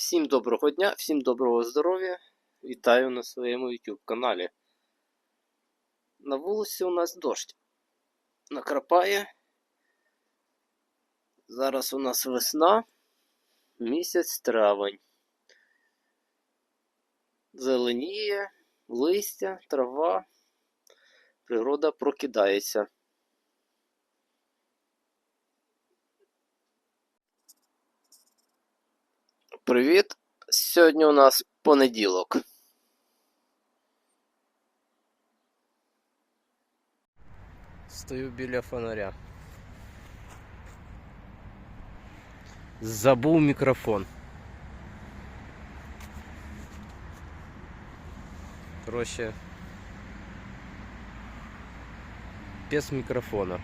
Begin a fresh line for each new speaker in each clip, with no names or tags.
Всім доброго дня, всім доброго здоров'я. Вітаю на своєму YouTube каналі. На вулиці у нас дощ накрапає. Зараз у нас весна, місяць травень. Зеленіє, листя, трава. Природа прокидається. Привіт! Сьогодні у нас понеділок. Стою біля фонаря. Забув мікрофон. Короче, без мікрофона.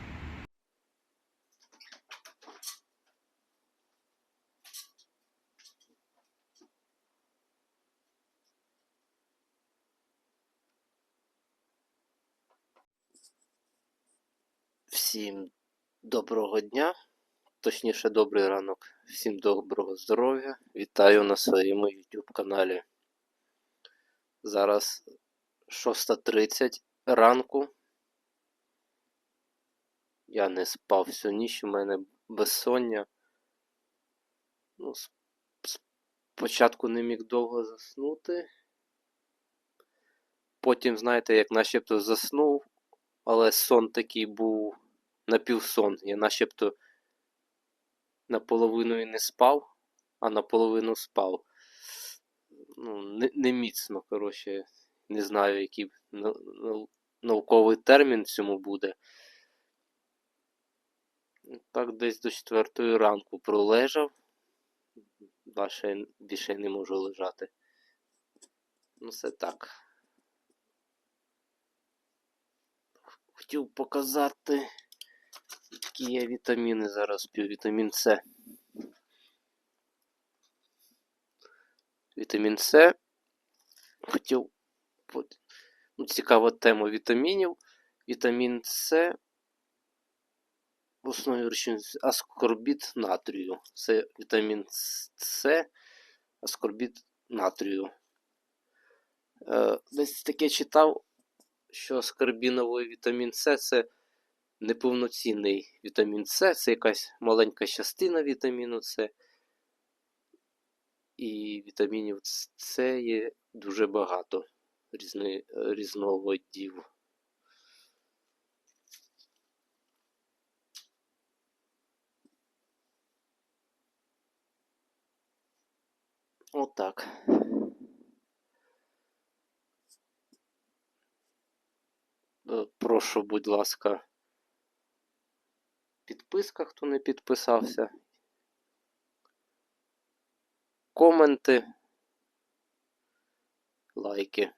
Всім доброго дня, точніше, добрий ранок, всім доброго здоров'я. Вітаю на своєму YouTube каналі. Зараз 6.30 ранку. Я не спав всю ніч, у мене безсоння. Ну, спочатку не міг довго заснути. Потім, знаєте, як начебто заснув, але сон такий був напівсон. Я начебто наполовину і не спав, а наполовину спав. Ну, не, не міцно, коротше, не знаю, який нау- нау- науковий термін цьому буде. Так, десь до четвертої ранку пролежав. Більше, більше не можу лежати. Ну, це так. Хотів показати, які є вітаміни зараз п'ю. Вітамін С. Вітамін С. Хотів. Ну, цікава тема вітамінів. Вітамін С. В основі речовин аскорбіт натрію. Це вітамін С, аскорбіт натрію. Е, десь таке читав, що аскорбіновий вітамін С це неповноцінний вітамін С, це якась маленька частина вітаміну С. І вітамінів С є дуже багато різни, різновидів. Отак. Е, Прошу, будь ласка, підписка, хто не підписався. Коменти, лайки.